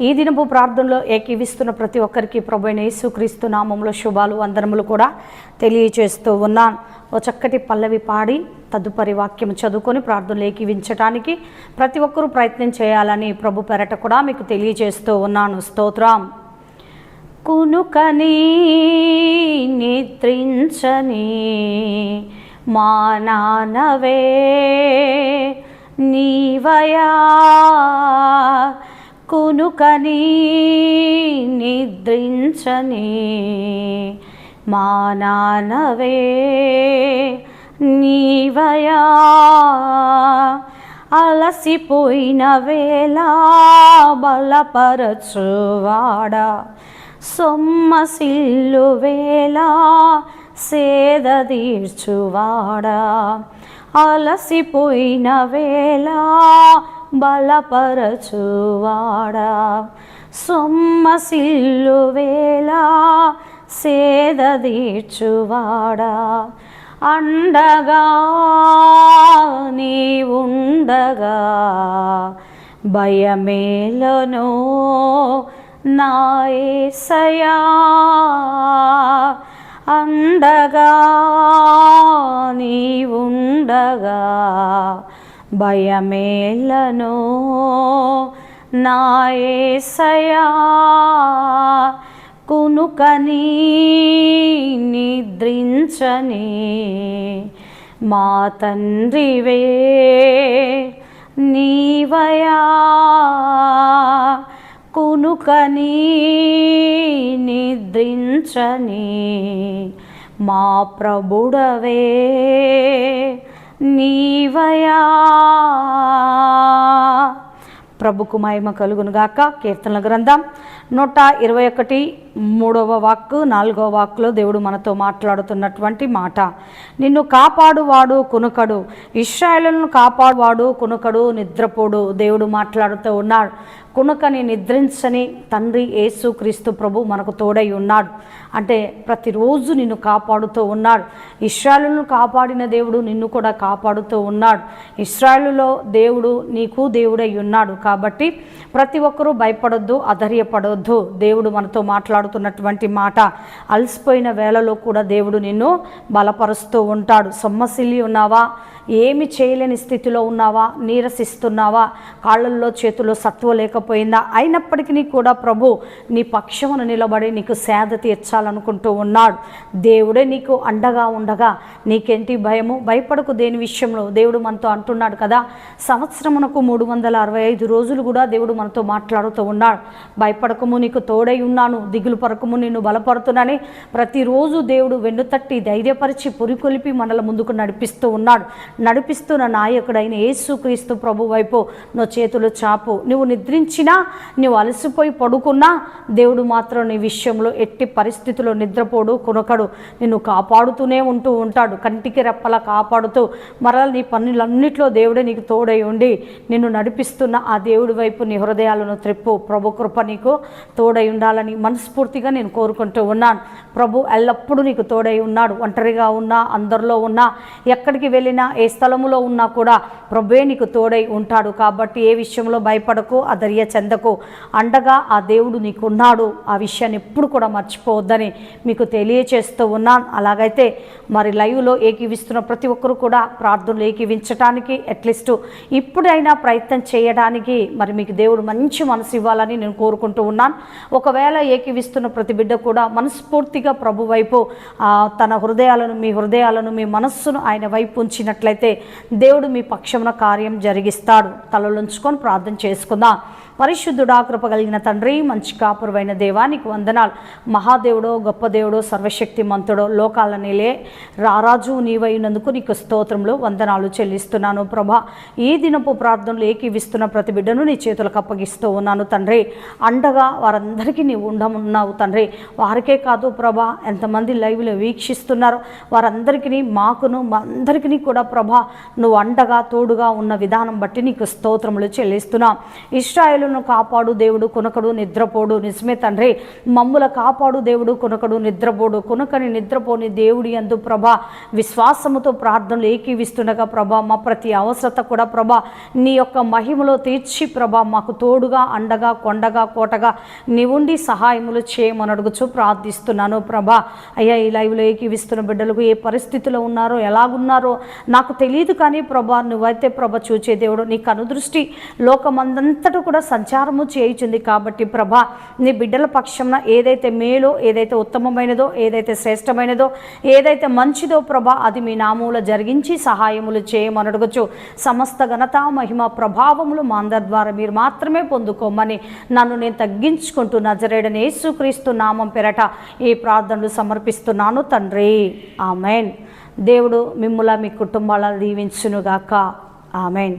ఈ దినపు ప్రార్థనలో ఏకీవిస్తున్న ప్రతి ఒక్కరికి ప్రభు యేసుక్రీస్తు నామంలో శుభాలు వందనములు కూడా తెలియచేస్తూ ఉన్నాను. ఓ చక్కటి పల్లవి పాడి తదుపరి వాక్యం చదువుకొని ప్రార్థనలు ఏకీవించడానికి ప్రతి ఒక్కరూ ప్రయత్నం చేయాలని ప్రభు పెరట కూడా మీకు తెలియజేస్తూ ఉన్నాను. స్తోత్రం. కునుకని నిద్రించని మా నానవే నీవయా కునుకని నిద్రించని మా నానవే నీవయా? అలసిపోయిన వేళ బలపరచువాడా? సొమ్మసిల్లు వేళ సేద తీర్చువాడా? అలసిపోయిన వేళ బలపరచువాడా. సొమ్మసిల్లు వేళ సేద తీర్చువాడా. అండగా నీ ఉండగా భయమేలను నాయసయా అండగా నీ ఉండగా భయమేలను నాయసయా కునుకని నిద్రించని. మా తండ్రివే నీవయా కునుకని నిద్రించని. మా ప్రభుడవే నీవయా. ప్రభుకు మహిమ కలుగును గాక. కీర్తనల గ్రంథం నూట ఇరవై ఒకటి మూడవ వాక్కు నాలుగవ వాక్కులో దేవుడు మనతో మాట్లాడుతున్నటువంటి మాట. నిన్ను కాపాడువాడు కునుకడు ఇష్రాయలను కాపాడువాడు కునుకడు నిద్రపోడు దేవుడు మాట్లాడుతూ ఉన్నాడు. కునుకని నిద్రించని తండ్రి యేసు క్రీస్తు ప్రభు మనకు తోడై ఉన్నాడు. అంటే ప్రతిరోజు నిన్ను కాపాడుతూ ఉన్నాడు. ఇస్రాయలను కాపాడిన దేవుడు నిన్ను కూడా కాపాడుతూ ఉన్నాడు. ఇస్రాయలులో దేవుడు నీకు దేవుడై ఉన్నాడు కాబట్టి ప్రతి ఒక్కరూ భయపడొద్దు అధైర్యపడొద్దు. దేవుడు మనతో మాట్లాడుతున్నటువంటి మాట అలసిపోయిన వేళలో కూడా దేవుడు నిన్ను బలపరుస్తూ ఉంటాడు. సొమ్మసిల్లి ఉన్నావా? ఏమి చేయలేని స్థితిలో ఉన్నావా? నీరసిస్తున్నావా? కాళ్ళల్లో చేతుల్లో సత్వ లేకపోయిందా అయినప్పటికీ కూడా ప్రభు నీ పక్షమును నిలబడి నీకు సేద తీర్చాలనుకుంటూ ఉన్నాడు. దేవుడే నీకు అండగా ఉండగా నీకేంటి భయము? భయపడకు దేని విషయంలో? దేవుడు మనతో అంటున్నాడు కదా సంవత్సరమునకు మూడు వందల అరవై ఐదు రోజులు కూడా దేవుడు మనతో మాట్లాడుతూ ఉన్నాడు. భయపడకము నీకు తోడై ఉన్నాను దిగులు పరకము నిన్ను బలపడుతున్నానని ప్రతిరోజు దేవుడు వెన్నుతట్టి ధైర్యపరిచి పురికొలిపి మనల ముందుకు నడిపిస్తూ ఉన్నాడు. నడిపిస్తున్న నాయకుడైన యేసుక్రీస్తు ప్రభు వైపు నువ్వు చేతులు చాపు. నువ్వు నిద్రించి నిద్రించినా నువ్వు అలసిపోయి పడుకున్నా దేవుడు మాత్రం నీ విషయంలో ఎట్టి పరిస్థితుల్లో నిద్రపోడు కొనకడు. నిన్ను కాపాడుతూనే ఉంటూ ఉంటాడు కంటికి రెప్పలా కాపాడుతూ మరల నీ పనులన్నిట్లో దేవుడే నీకు తోడై ఉండి నిన్ను నడిపిస్తున్న ఆ దేవుడి వైపు నీ హృదయాలను త్రిప్పు. ప్రభు కృప నీకు తోడై ఉండాలని మనస్ఫూర్తిగా నేను కోరుకుంటూ ఉన్నాను. ప్రభు ఎల్లప్పుడూ నీకు తోడై ఉన్నాడు. ఒంటరిగా ఉన్నా అందరిలో ఉన్నా ఎక్కడికి వెళ్ళినా ఏ స్థలములో ఉన్నా కూడా ప్రభువే నీకు తోడై ఉంటాడు. కాబట్టి ఏ విషయంలో భయపడకు అధర్య చెందకు. అండగా ఆ దేవుడు నీకున్నాడు. ఆ విషయాన్ని ఎప్పుడు కూడా మర్చిపోవద్దని మీకు తెలియచేస్తూ ఉన్నాను. అలాగైతే మరి లైవ్లో ఏకీవిస్తున్న ప్రతి ఒక్కరు కూడా ప్రార్థనలు ఏకీవించడానికి అట్లీస్ట్ ఇప్పుడైనా ప్రయత్నం చేయడానికి మరి మీకు దేవుడు మంచి మనసు ఇవ్వాలని నేను కోరుకుంటూ ఉన్నాను. ఒకవేళ ఏకీవిస్తున్న ప్రతి బిడ్డ కూడా మనస్ఫూర్తిగా ప్రభు వైపు తన హృదయాలను మీ హృదయాలను మీ మనస్సును ఆయన వైపు ఉంచినట్లయితే దేవుడు మీ పక్షమున కార్యం జరిగిస్తాడు. తలలుంచుకొని ప్రార్థన చేసుకుందాం. పరిశుద్ధుడా కృప కలిగిన తండ్రి మంచి కాపురమైన దేవానికి వందనాలు. మహాదేవుడో గొప్ప దేవుడో సర్వశక్తి మంతుడో లోకాల నీలే రారాజు నీవైనందుకు నీకు స్తోత్రంలో వందనాలు చెల్లిస్తున్నాను ప్రభా. ఈ దినపు ప్రార్థనలు ఏకీవిస్తున్న ప్రతి బిడ్డను నీ చేతులకు అప్పగిస్తూ ఉన్నాను తండ్రి. అండగా వారందరికీ నీవు ఉండమున్నావు తండ్రి. వారికే కాదు ప్రభా ఎంతమంది లైవ్లో వీక్షిస్తున్నారు. వారందరికీ మాకును మా అందరికీ కూడా ప్రభా నువ్వు అండగా తోడుగా ఉన్న విధానం బట్టి నీకు స్తోత్రములు చెల్లిస్తున్నాం. ఇస్రాయేల్ ఇస్రాయేలును కాపాడు దేవుడు కొనకడు నిద్రపోడు. నిజమే తండ్రి మమ్ముల కాపాడు దేవుడు కొనకడు నిద్రపోడు. కొనకని నిద్రపోని దేవుడి అందు ప్రభా విశ్వాసముతో ప్రార్థనలు ఏకీవిస్తుండగా ప్రభా మా ప్రతి అవసరత కూడా ప్రభా నీ యొక్క మహిమలో తీర్చి ప్రభా మాకు తోడుగా అండగా కొండగా కోటగా నీవుండి సహాయములు చేయమని అడుగుచు ప్రార్థిస్తున్నాను ప్రభా. అయ్యా ఈ లైవ్లో ఏకీవిస్తున్న బిడ్డలకు ఏ పరిస్థితిలో ఉన్నారో ఎలాగున్నారో నాకు తెలియదు కానీ ప్రభా నువ్వైతే ప్రభ చూచే దేవుడు నీ కనుదృష్టి లోకమందంతటా కూడా సంచారము చేయుచుంది. కాబట్టి ప్రభా నీ బిడ్డల పక్షంన ఏదైతే మేలో ఏదైతే ఉత్తమమైనదో ఏదైతే శ్రేష్టమైనదో ఏదైతే మంచిదో ప్రభా అది మీ నామూల జరిగించి సహాయములు చేయమని అడగచ్చు సమస్త ఘనత మహిమ ప్రభావములు మా అందరి ద్వారా మీరు మాత్రమే పొందుకోమని నన్ను నేను తగ్గించుకుంటూ నజరేడని యేసుక్రీస్తు నామం పెరట ఈ ప్రార్థనలు సమర్పిస్తున్నాను తండ్రి. ఆమెన్. దేవుడు మిమ్ముల మీ కుటుంబాలను దీవించునుగాక. ఆమెన్.